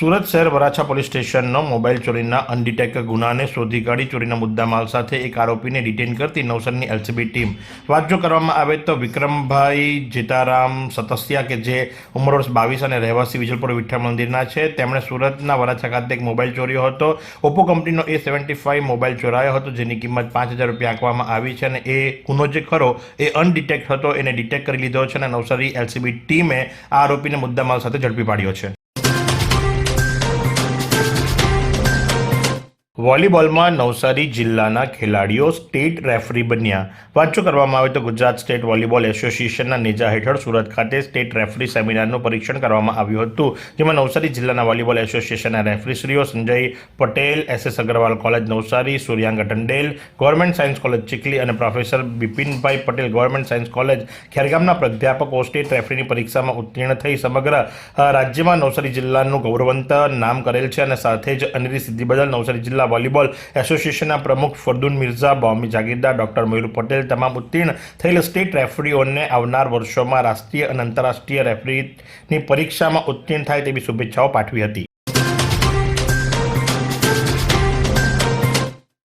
સુરત શહેર Varachha police સ્ટેશનનો mobile ચોરીના અનડિટેક ગુનાને શોધી કાઢી ચોરીના મુદ્દામાલ સાથે એક આરોપીને ડિટેન કરતી નવસારની એલસીબી ટીમ. વાત જો કરવામાં આવે તો વિક્રમભાઈ જીતારામ સતસિયા કે જે ઉંમર વર્ષ બાવીસ અને રહેવાસી વિજલપુર વિઠ્ઠલ મંદિરના છે, તેમણે સુરતના વરાછા ખાતે એક મોબાઈલ ચોર્યો હતો. ઓપ્પો કંપનીનો એ સેવન્ટી ફાઈવ મોબાઈલ ચોરાયો હતો, જેની કિંમત પાંચ હજાર રૂપિયા આંકવામાં આવી છે અને એ ગુનો જે ખરો એ અનડિટેક્ટ હતો, એને ડિટેક્ટ કરી લીધો છે અને નવસારી એલસીબી ટીમે આ આરોપીને મુદ્દામાલ સાથે ઝડપી પાડ્યો છે. વોલીબોલમાં નવસારી જિલ્લાના ખેલાડીઓ સ્ટેટ રેફરી બન્યા. વાંચો કરવામાં આવે તો ગુજરાત સ્ટેટ વોલીબોલ એસોસિએશનના નેજા હેઠળ સુરત ખાતે સ્ટેટ રેફરી સેમિનારનું પરીક્ષણ કરવામાં આવ્યું હતું, જેમાં નવસારી જિલ્લાના વોલીબોલ એસોસિએશનના રેફરીશ્રીઓ Sanjay Patel, S. S. Agrawal college Navsari, Suryang Tandel government science college Chikhli અને professor બિપિનભાઈ Patel government science college ખેરગામના પ્રાધ્યાપકો સ્ટેટ રેફરીની પરીક્ષામાં ઉત્તીર્ણ થઈ સમગ્ર રાજ્યમાં નવસારી જિલ્લાનું ગૌરવંત નામ કરેલ છે અને સાથે જ અનેરી સિદ્ધિ બદલ નવસારી જિલ્લા વોલીબોલ એસોસિએશનના પ્રમુખ ફરદુન મિર્ઝા બોમ્બે જાગીરદાર ડોક્ટર મયુર પટેલ તમામ ઉત્તીર્ણ થયેલ સ્ટેટ રેફરીઓને આવનાર વર્ષોમાં રાષ્ટ્રીય અને આંતરરાષ્ટ્રીય રેફરીની પરીક્ષામાં ઉત્તીર્ણ થાય તેવી શુભેચ્છાઓ પાઠવી હતી.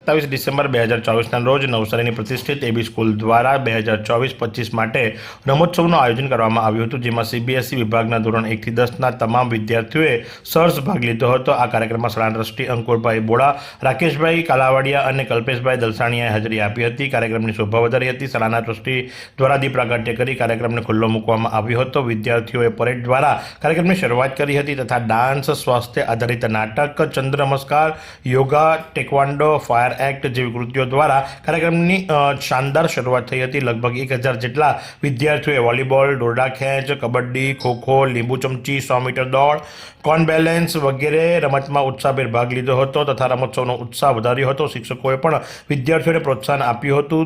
સત્તાવીસ ડિસેમ્બર બે હજાર ચોવીસના રોજ નવસારીની પ્રતિષ્ઠિત એબી સ્કૂલ દ્વારા બે હજાર ચોવીસ પચીસ માટે રમોત્સવનું આયોજન કરવામાં આવ્યું હતું, જેમાં સીબીએસઈ વિભાગના ધોરણ એકથી દસના તમામ વિદ્યાર્થીઓએ સરસ ભાગ લીધો હતો. આ કાર્યક્રમમાં શાળા ટ્રસ્ટી અંકુરભાઈ બોડા, રાકેશભાઈ કાલાવાડિયા અને કલ્પેશભાઈ દલસાણીયાએ હાજરી આપી હતી. કાર્યક્રમની શોભા વધારી હતી. શાળાના ટ્રસ્ટી દ્વારા દીપ પ્રાગટ્ય કરી કાર્યક્રમને ખુલ્લો મૂકવામાં આવ્યો હતો. વિદ્યાર્થીઓએ પરેડ દ્વારા કાર્યક્રમની શરૂઆત કરી હતી તથા ડાન્સ, સ્વાસ્થ્ય આધારિત નાટક ચંદ્ર નમસ્કાર યોગા, ટેકવાન્ડો, ફાયર એક્ટ જેવી કૃતિઓ દ્વારા કાર્યક્રમની શાનદાર શરૂઆત થઈ હતી. લગભગ એક હજાર જેટલા વિદ્યાર્થીઓએ વોલીબોલ, દોરડા ખેંચ, કબડ્ડી, ખોખો, લીંબુ ચમચી, સો મીટર દોડ કોન બેલેન્સ વગેરે રમતમાં ઉત્સાહભેર ભાગ લીધો હતો તથા રમોત્સવનો ઉત્સાહ વધાર્યો હતો. શિક્ષકોએ પણ વિદ્યાર્થીઓને પ્રોત્સાહન આપ્યું હતું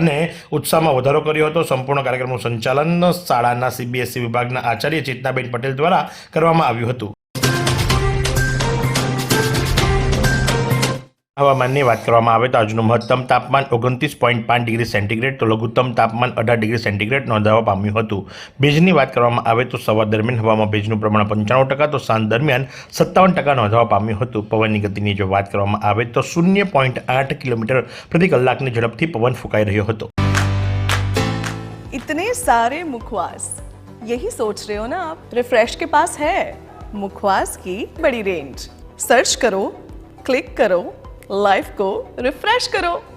અને ઉત્સાહમાં વધારો કર્યો હતો. સંપૂર્ણ કાર્યક્રમનું સંચાલન શાળાના સીબીએસઈ વિભાગના આચાર્ય ચેતનાબેન પટેલ દ્વારા કરવામાં આવ્યું હતું. હવામાનની વાત કરવામાં આવે તો આજનું મહત્તમ તાપમાન ઓગણત્રીસ પોઈન્ટ પાંચ ડિગ્રી સેન્ટીગ્રેડ તો લઘુત્તમ તાપમાન અઢાર ડિગ્રી સેન્ટીગ્રેડ નોંધાવા પામ્યું હતું ભેજની વાત કરવામાં આવે તો સવાર દરમિયાન હવામાં ભેજનું પ્રમાણ પંચાણું ટકા તો સાંજ દરમિયાન સત્તાવન ટકા નોંધવા પામ્યું હતું પવનની ગતિની જો વાત કરવામાં આવે તો શૂન્ય પોઈન્ટ આઠ કિલોમીટર પ્રતિ કલાકની ઝડપથી પવન ફૂંકાઈ રહ્યો હતો इतने सारे मुखवास यही सोच रहे हो ना आप रिफ्रेश के पास है मुखवास की बड़ी रेंज सर्च करो क्लिक करो લાઈફ કો રિફ્રેશ કરો.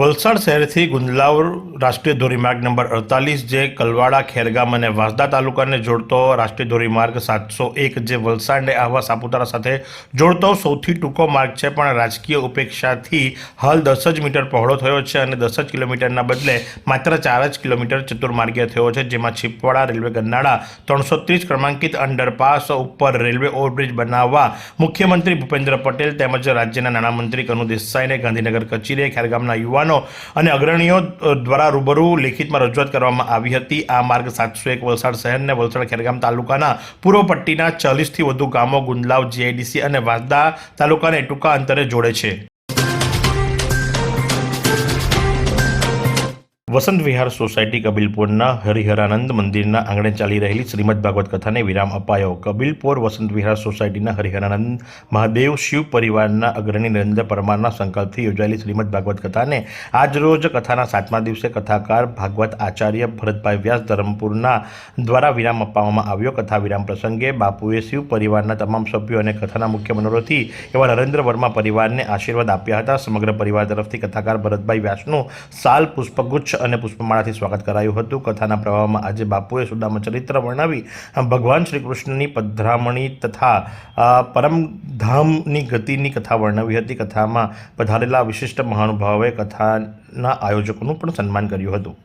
વલસાડ શહેરથી ગુંદલાવ રાષ્ટ્રીય ધોરીમાર્ગ નંબર અડતાલીસ જે કલવાડા, ખેરગામ અને વાંસદા તાલુકાને જોડતો રાષ્ટ્રીય ધોરીમાર્ગ સાતસો એક જે વલસાડને આહવા સાપુતારા સાથે જોડતો સૌથી ટૂંકો માર્ગ છે, પણ રાજકીય ઉપેક્ષાથી હાલ દસ જ મીટર પહોળો થયો છે અને દસ જ કિલોમીટરના બદલે માત્ર ચાર જ કિલોમીટર ચતુર્માર્ગીય થયો છે, જેમાં છીપવાડા, રેલવે ગન્નાળા ત્રણસો ત્રીસ ક્રમાંકિત અંડરપાસ ઉપર રેલવે ઓવરબ્રિજ બનાવવા મુખ્યમંત્રી ભૂપેન્દ્ર પટેલ તેમજ રાજ્યના નાણામંત્રી કનુ દેસાઈને ગાંધીનગર કચેરીએ ખેરગામના યુવાનો અને અગ્રણીઓ દ્વારા રૂબરૂ લેખિતમાં રજૂઆત કરવામાં આવી હતી. આ માર્ગ સાતસો એક વલસાડ શહેરને વલસાડ ખેરગામ તાલુકાના પૂર્વ પટ્ટીના ચાલીસથી વધુ ગામો ગુંદલાવ જીઆઈડીસી અને વાંસદા તાલુકાને ટૂંકા અંતરે જોડે છે. વસંત વિહાર સોસાયટી કબીલપુરના હરિહરાનંદ મંદિરના આંગણે ચાલી રહેલી શ્રીમદ ભાગવત કથાને વિરામ અપાયો. કબીલપુર વસંત વિહાર સોસાયટીના હરિહરાનંદ મહાદેવ શિવ પરિવારના અગ્રણી નરેન્દ્ર પરમારના સંકલ્પથી યોજાયેલી શ્રીમદ ભાગવત કથાને આજરોજ કથાના સાતમા દિવસે કથાકાર ભાગવત આચાર્ય ભરતભાઈ વ્યાસ ધરમપુરના દ્વારા વિરામ અપાવવામાં આવ્યો. કથા વિરામ પ્રસંગે બાપુએ શિવ પરિવારના તમામ સભ્યો અને કથાના મુખ્ય મનોરથી એવા નરેન્દ્ર વર્મા પરિવારને આશીર્વાદ આપ્યા હતા. સમગ્ર પરિવાર તરફથી કથાકાર ભરતભાઈ વ્યાસનું સાલ પુષ્પગુચ્છ અને પુષ્પમાળાથી સ્વાગત કરાયું હતું. કથાના પ્રવાહમાં આજે બાપુએ સુદામા ચરિત્ર વર્ણવી ભગવાન શ્રી કૃષ્ણની પધરામણી તથા પરમધામની ગતિની કથા વર્ણવી હતી. કથામાં પધારેલા વિશિષ્ટ મહાનુભાવોએ કથાના આયોજકોનું પણ સન્માન કર્યું હતું.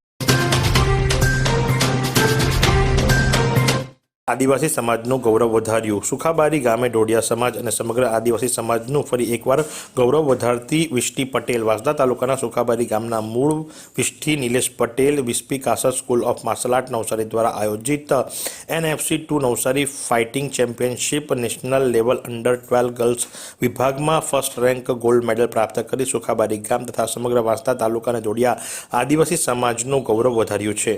આદિવાસી સમાજનું ગૌરવ વધાર્યું. સુખાબારી ગામે ડોડિયા સમાજ અને સમગ્ર આદિવાસી સમાજનું ફરી એકવાર ગૌરવ વધારતી વિષ્ટી પટેલ. વાંસદા તાલુકાના સુખાબારી ગામના મૂળ વિષ્ઠી Nilesh Patel Vispy Kasar school of martial art Navsari દ્વારા આયોજિત NFC to Navsari fighting championship national level under twelve girls વિભાગમાં ફર્સ્ટ રેન્ક ગોલ્ડ મેડલ પ્રાપ્ત કરી સુખાબારી ગામ તથા સમગ્ર વાંસદા તાલુકાને જોડિયા આદિવાસી સમાજનું ગૌરવ વધાર્યું છે.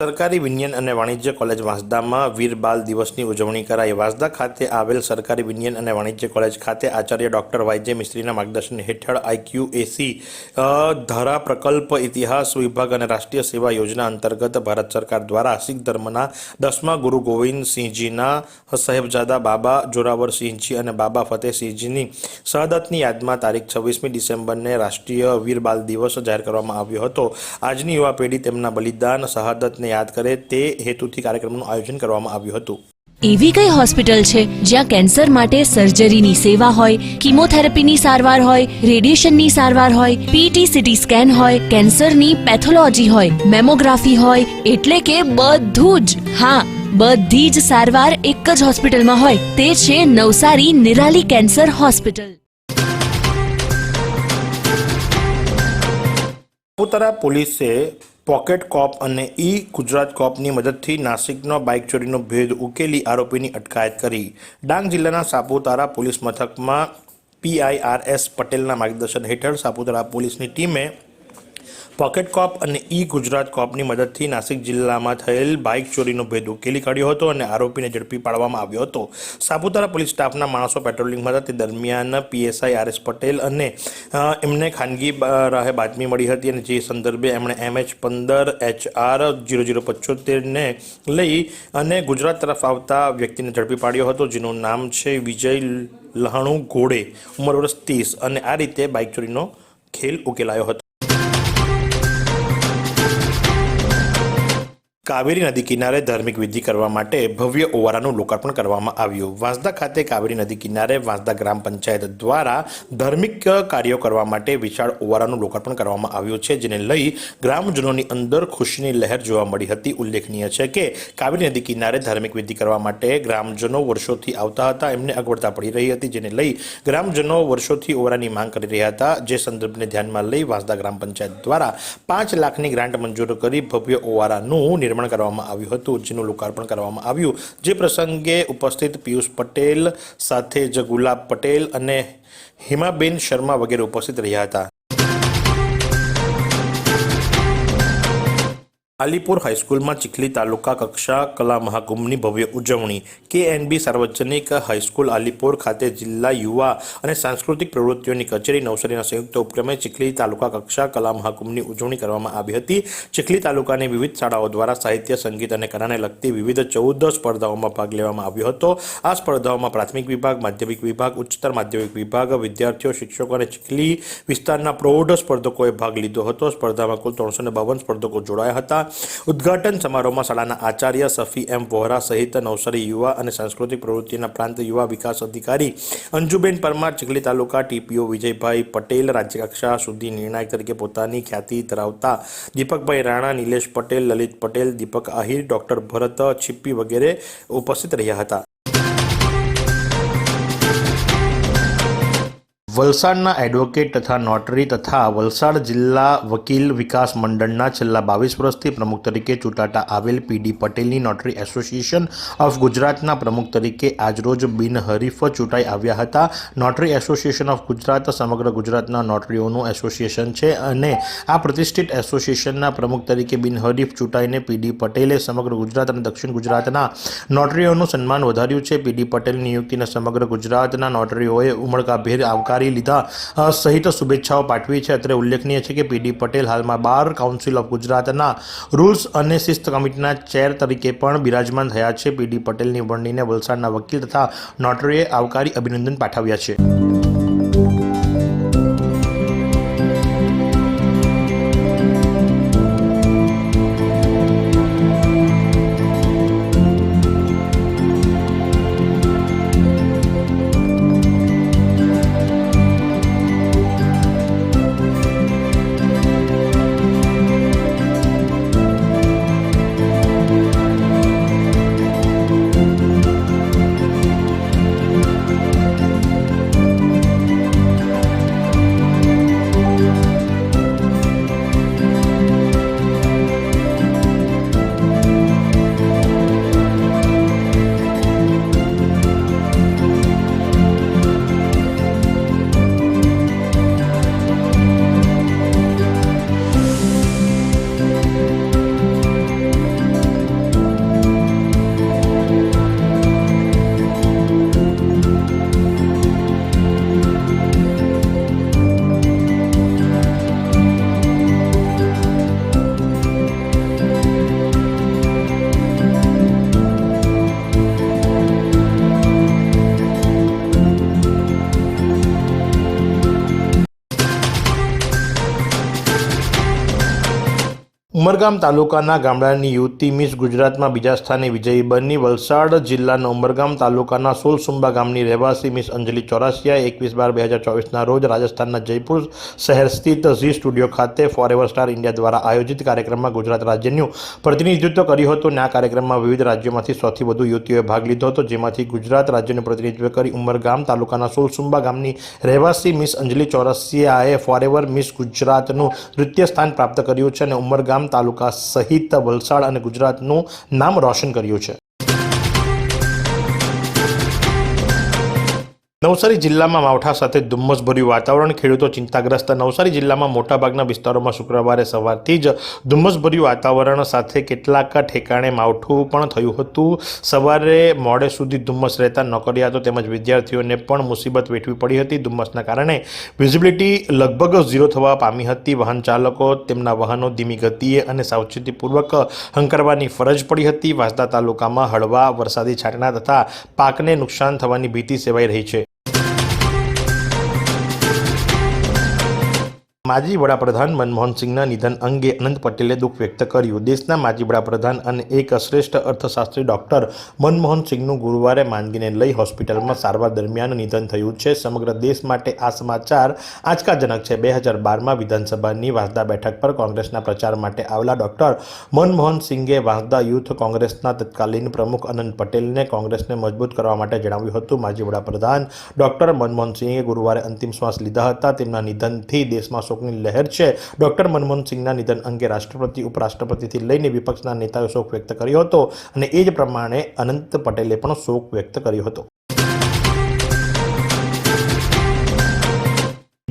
સરકારી વિનિયન અને વાણિજ્ય કોલેજ વાંસદામાં વીર બાલ દિવસની ઉજવણી કરાઈ. વાંસદા ખાતે આવેલ સરકારી વિનિયન અને વાણિજ્ય કોલેજ ખાતે આચાર્ય ડોક્ટર વાયજે મિસ્ત્રીના માર્ગદર્શન હેઠળ આઈક્યુએસી ધારા પ્રકલ્પ ઇતિહાસ વિભાગ અને રાષ્ટ્રીય સેવા યોજના અંતર્ગત ભારત સરકાર દ્વારા શીખ ધર્મના દસમા ગુરુ ગોવિંદસિંહજીના, સાહેબજાદા બાબા જોરાવરસિંહજી અને બાબા ફતેહસિંહજીની શહાદતની યાદમાં તારીખ છવ્વીસમી ડિસેમ્બરને રાષ્ટ્રીય વીર બાલ દિવસ જાહેર કરવામાં આવ્યો હતો. આજની યુવા પેઢી તેમના બલિદાન, શહાદતને યાદ કરે તે હેતુથી કાર્યક્રમનું આયોજન કરવામાં આવ્યું હતું. એવી કઈ હોસ્પિટલ છે જ્યાં કેન્સર માટે સર્જરીની સેવા હોય કિમોથેરાપીની સારવાર હોય રેડિયેશનની સારવાર હોય પીટી સીટી સ્કેન હોય કેન્સરની પેથોલોજી હોય મેમોગ્રાફી હોય એટલે કે બધું જ. હા બધી જ સારવાર એક જ હોસ્પિટલમાં હોય તે છે નવસારી નિરાલી કેન્સર હોસ્પિટલ. સાપુતારા પોલીસે પોકેટ કોપ અને ઈ ગુજરાત કોપની મદદથી નાસિકનો બાઇક ચોરીનો ભેદ ઉકેલી આરોપીની અટકાયત કરી. ડાંગ જિલ્લાના સાપુતારા પોલીસ મથકમાં પીઆઈઆરએસ પટેલના માર્ગદર્શન હેઠળ સાપુતારા પોલીસની ટીમે પોકેટ કોપ અને ઈ ગુજરાત કોપની મદદથી નાસિક જિલ્લામાં થયેલ બાઇક ચોરીનો ભેદ ઉકેલી કાઢ્યો હતો અને આરોપીને ઝડપી પાડવામાં આવ્યો હતો. સાપુતારા પોલીસ સ્ટાફના માણસો પેટ્રોલિંગમાં હતા તે દરમિયાન પીએસઆઈ આર એસ પટેલ અને એમને ખાનગી રાહે બાતમી મળી હતી અને જે સંદર્ભે એમણે એમએચ પંદર, એચ આર જીરો જીરો પંચોતેરને લઈ અને ગુજરાત તરફ આવતા વ્યક્તિને ઝડપી પાડ્યો હતો, જેનું નામ છે વિજય લહાણુ ઘોડે, ઉંમર વર્ષ ત્રીસ અને આ રીતે બાઇક ચોરીનો ખેલ ઉકેલાયો હતો. કાવેરી નદી કિનારે ધાર્મિક વિધિ કરવા માટે ભવ્ય ઓવારાનું લોકાર્પણ કરવામાં આવ્યું. વાંસદા ખાતે કાવેરી નદી કિનારે વાંસદા ગ્રામ પંચાયત દ્વારા ધાર્મિક કાર્યો કરવા માટે વિશાળ ઓવારાનું લોકાર્પણ કરવામાં આવ્યું છે, જેને લઈ ગ્રામજનોની અંદર ખુશીની લહેર જોવા મળી હતી. ઉલ્લેખનીય છે કે કાવેરી નદી કિનારે ધાર્મિક વિધિ કરવા માટે ગ્રામજનો વર્ષોથી આવતા હતા. એમને અગવડતા પડી રહી હતી, જેને લઈ ગ્રામજનો વર્ષોથી ઓવરાની માંગ કરી રહ્યા હતા. જે સંદર્ભને ધ્યાનમાં લઈ વાંસદા ગ્રામ પંચાયત દ્વારા પાંચ લાખની ગ્રાન્ટ મંજૂર કરી ભવ્ય ઓવારાનું નિર્માણ કરવામાં આવ્યું હતું. જેનું લોકાર્પણ કરવામાં આવ્યું. જે પ્રસંગે ઉપસ્થિત પિયુષ પટેલ સાથે જ ગુલાબ પટેલ અને હિમાબેન શર્મા વગેરે ઉપસ્થિત રહ્યા હતા. આલીપુર હાઈસ્કૂલમાં ચીખલી તાલુકા કક્ષા કલા મહાકુંભની ભવ્ય ઉજવણી. કેએનબી સાર્વજનિક હાઈસ્કૂલ આલીપુર ખાતે જિલ્લા યુવા અને સાંસ્કૃતિક પ્રવૃત્તિઓની કચેરી, નવસારીના સંયુક્ત ઉપક્રમે ચીખલી તાલુકા કક્ષા કલા મહાકુંભની ઉજવણી કરવામાં આવી હતી. ચીખલી તાલુકાની વિવિધ શાળાઓ દ્વારા સાહિત્ય, સંગીત અને કલાને લગતી વિવિધ ચૌદ સ્પર્ધાઓમાં ભાગ લેવામાં આવ્યો હતો. આ સ્પર્ધાઓમાં પ્રાથમિક વિભાગ, માધ્યમિક વિભાગ, ઉચ્ચતર માધ્યમિક વિભાગ, વિદ્યાર્થીઓ, શિક્ષકો અને ચીખલી વિસ્તારના પ્રૌઢ સ્પર્ધકોએ ભાગ લીધો હતો. સ્પર્ધામાં કુલ ત્રણસો બાવન સ્પર્ધકો જોડાયા હતા. ઉદ્ઘાટન સમારોહમાં શાળાના આચાર્ય સફી એમ વોહરા સહિત નવસારી યુવા અને સાંસ્કૃતિક પ્રવૃત્તિના પ્રાંત યુવા વિકાસ અધિકારી અંજુબેન પરમાર, ચીખલી તાલુકા ટીપીઓ વિજયભાઈ પટેલ, રાજ્યકક્ષા સુધી નિર્ણાયક તરીકે પોતાની ખ્યાતિ ધરાવતા દીપકભાઈ રાણા, નિલેશ પટેલ, લલિત પટેલ, દીપક આહિર, ડોક્ટર ભરત છીપ્પી વગેરે ઉપસ્થિત રહ્યા હતા. વલસાડના એડવોકેટ તથા નોટરી તથા વલસાડ જિલ્લા વકીલ વિકાસ મંડળના છેલ્લા બાવીસ વર્ષથી પ્રમુખ તરીકે ચૂંટાતા આવેલ પીડી પટેલની નોટરી એસોસિએશન ઓફ ગુજરાતના પ્રમુખ તરીકે આજરોજ બિનહરીફ ચૂંટાઈ આવ્યા હતા. નોટરી એસોસિએશન ઓફ ગુજરાત સમગ્ર ગુજરાતના નોટરીઓનું એસોસિએશન છે અને આ પ્રતિષ્ઠિત એસોસિએશનના પ્રમુખ તરીકે બિનહરીફ ચૂંટાઈને પીડી પટેલે સમગ્ર ગુજરાત અને દક્ષિણ ગુજરાતના નોટરીઓનું સન્માન વધાર્યું છે. પીડી પટેલની નિયુક્તિને સમગ્ર ગુજરાતના નોટરીઓએ ઉમળકાભેર આવકારી લીધા. સહિત શુભેચ્છાઓ પાઠવી છે. અત્રે ઉલ્લેખનીય છે કે પીડી પટેલ હાલમાં બાર કાઉન્સિલ ઓફ ગુજરાતના રૂલ્સ અને શિસ્ત કમિટીના ચેર તરીકે પણ બિરાજમાન થયા છે. પીડી પટેલની વરણીને વલસાડના વકીલ તથા નોટરીએ આવકારી અભિનંદન પાઠવ્યા છે. ઉમરગામ તાલુકાના ગામડાની યુવતી મિસ ગુજરાતમાં બીજા સ્થાને વિજયી બની. વલસાડ જિલ્લાના ઉમરગામ તાલુકાના સોલસુંબા ગામની રહેવાસી મિસ અંજલિ ચોરાસિયા એકવીસ બાર બે હજાર ચોવીસના રોજ રાજસ્થાનના જયપુર શહેર સ્થિત ઝી સ્ટુડિયો ખાતે ફોરેવર સ્ટાર ઇન્ડિયા દ્વારા આયોજિત કાર્યક્રમમાં ગુજરાત રાજ્યનું પ્રતિનિધિત્વ કર્યું હતું અને આ કાર્યક્રમમાં વિવિધ રાજ્યોમાંથી સૌથી વધુ યુવતીઓએ ભાગ લીધો હતો, જેમાંથી ગુજરાત રાજ્યનું પ્રતિનિધિત્વ કરી ઉમરગામ તાલુકાના સોલસુંબા ગામની રહેવાસી મિસ અંજલિ ચોરસિયાએ ફોરેવર મિસ ગુજરાતનું દ્વિતીય સ્થાન પ્રાપ્ત કર્યું છે અને ઉમરગામ તાલુકા સહિત વલસાડ અને ગુજરાતનું નામ રોશન કર્યું છે. નવસારી જિલ્લામાં માવઠા સાથે ધુમ્મસભર્યું વાતાવરણ, ખેડૂતો ચિંતાગ્રસ્ત. નવસારી જિલ્લામાં મોટાભાગના વિસ્તારોમાં શુક્રવારે સવારથી જ ધુમ્મસભર્યું વાતાવરણ સાથે કેટલાક ઠેકાણે માવઠું પણ થયું હતું. સવારે મોડે સુધી ધુમ્મસ રહેતા નોકરિયાતો તેમજ વિદ્યાર્થીઓને પણ મુસીબત વેઠવી પડી હતી. ધુમ્મસના કારણે વિઝિબિલિટી લગભગ ઝીરો થવા પામી હતી. વાહન ચાલકો તેમના વાહનો ધીમી ગતિએ અને સાવચેતીપૂર્વક હંકારવાની ફરજ પડી હતી. વાંસદા તાલુકામાં હળવા વરસાદી છાંટણા તથા પાકને નુકસાન થવાની ભીતિ સેવાઈ રહી છે. માજી વડાપ્રધાન મનમોહન સિંહના નિધન અંગે અનંત પટેલે દુઃખ વ્યક્ત કર્યું. દેશના માજી વડાપ્રધાન અને એક શ્રેષ્ઠ અર્થશાસ્ત્રી ડોક્ટર મનમોહન સિંહનું ગુરુવારે માંદગીને લઈ હોસ્પિટલમાં સારવાર દરમિયાન નિધન થયું છે. સમગ્ર દેશ માટે આ સમાચાર આંચકાજનક છે. બે હજાર બારમાં વિધાનસભાની વાંસદા બેઠક પર કોંગ્રેસના પ્રચાર માટે આવેલા ડોક્ટર મનમોહન સિંઘે વાંસદા યુથ કોંગ્રેસના તત્કાલીન પ્રમુખ અનંત પટેલને કોંગ્રેસને મજબૂત કરવા માટે જણાવ્યું હતું. માજી વડાપ્રધાન ડોક્ટર મનમોહન સિંહે ગુરુવારે અંતિમ શ્વાસ લીધા હતા. તેમના નિધનથી દેશમાં શોકની લહેર છે. ડોક્ટર મનમોહન સિંહના નિધન અંગે રાષ્ટ્રપતિ, ઉપરાષ્ટ્રપતિથી લઈને વિપક્ષના નેતાઓએ શોક વ્યક્ત કર્યો હતો અને એ જ પ્રમાણે અનંત પટેલે પણ શોક વ્યક્ત કર્યો હતો.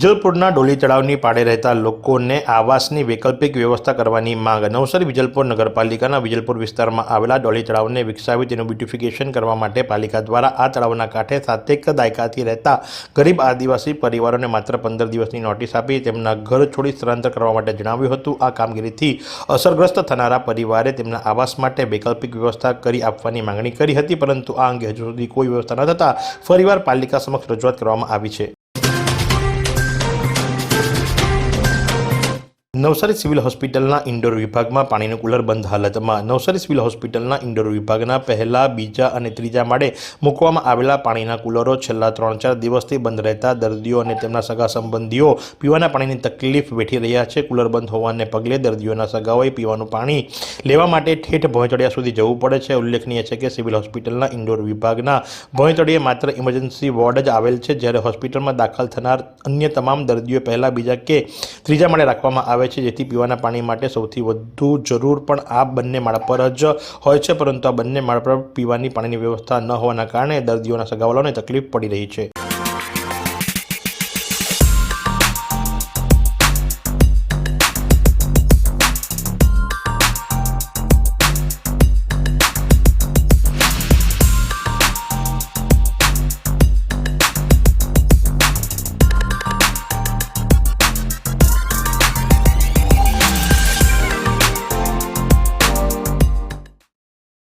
વિજલપુરના ડોલી તળાવની પાડે રહેતા લોકોને આવાસની વૈકલ્પિક વ્યવસ્થા કરવાની માંગ. નવસારી વિજલપુર નગરપાલિકાના વિજલપુર વિસ્તારમાં આવેલા ડોલી તળાવને વિકસાવી તેનું બ્યુટિફિકેશન કરવા માટે પાલિકા દ્વારા આ તળાવના કાંઠે સાતેક દાયકાથી રહેતા ગરીબ આદિવાસી પરિવારોને માત્ર પંદર દિવસની નોટિસ આપી તેમના ઘર છોડી સ્થળાંતર કરવા માટે જણાવ્યું હતું. આ કામગીરીથી અસરગ્રસ્ત થનારા પરિવારે તેમના આવાસ માટે વૈકલ્પિક વ્યવસ્થા કરી આપવાની માંગણી કરી હતી, પરંતુ આ અંગે હજુ સુધી કોઈ વ્યવસ્થા ન થતાં ફરીવાર પાલિકા સમક્ષ રજૂઆત કરવામાં આવી છે. નવસારી સિવિલ હોસ્પિટલના ઇન્ડોર વિભાગમાં પાણીનું કુલર બંધ હાલતમાં. નવસારી સિવિલ હોસ્પિટલના ઇન્ડોર વિભાગના પહેલા, બીજા અને ત્રીજા માળે મૂકવામાં આવેલા પાણીના કુલરો છેલ્લા ત્રણ ચાર દિવસથી બંધ રહેતા દર્દીઓ અને તેમના સગા સંબંધીઓ પીવાના પાણીની તકલીફ વેઠી રહ્યા છે. કુલર બંધ હોવાને પગલે દર્દીઓના સગાઓએ પીવાનું પાણી લેવા માટે ઠેઠ ભોંયતળિયા સુધી જવું પડે છે. ઉલ્લેખનીય છે કે સિવિલ હોસ્પિટલના ઇન્ડોર વિભાગના ભોંયતળીએ માત્ર ઇમરજન્સી વોર્ડ જ આવેલ છે, જ્યારે હોસ્પિટલમાં દાખલ થનાર અન્ય તમામ દર્દીઓ પહેલા, બીજા કે ત્રીજા માળે રાખવામાં આવે છે, જેથી પીવાના પાણી માટે સૌથી વધુ જરૂર પણ આ બંને માળા પર જ હોય છે, પરંતુ આ બંને માળા પર પીવાની પાણીની વ્યવસ્થા ન હોવાના કારણે દર્દીઓના સગાવાલાઓને તકલીફ પડી રહી છે.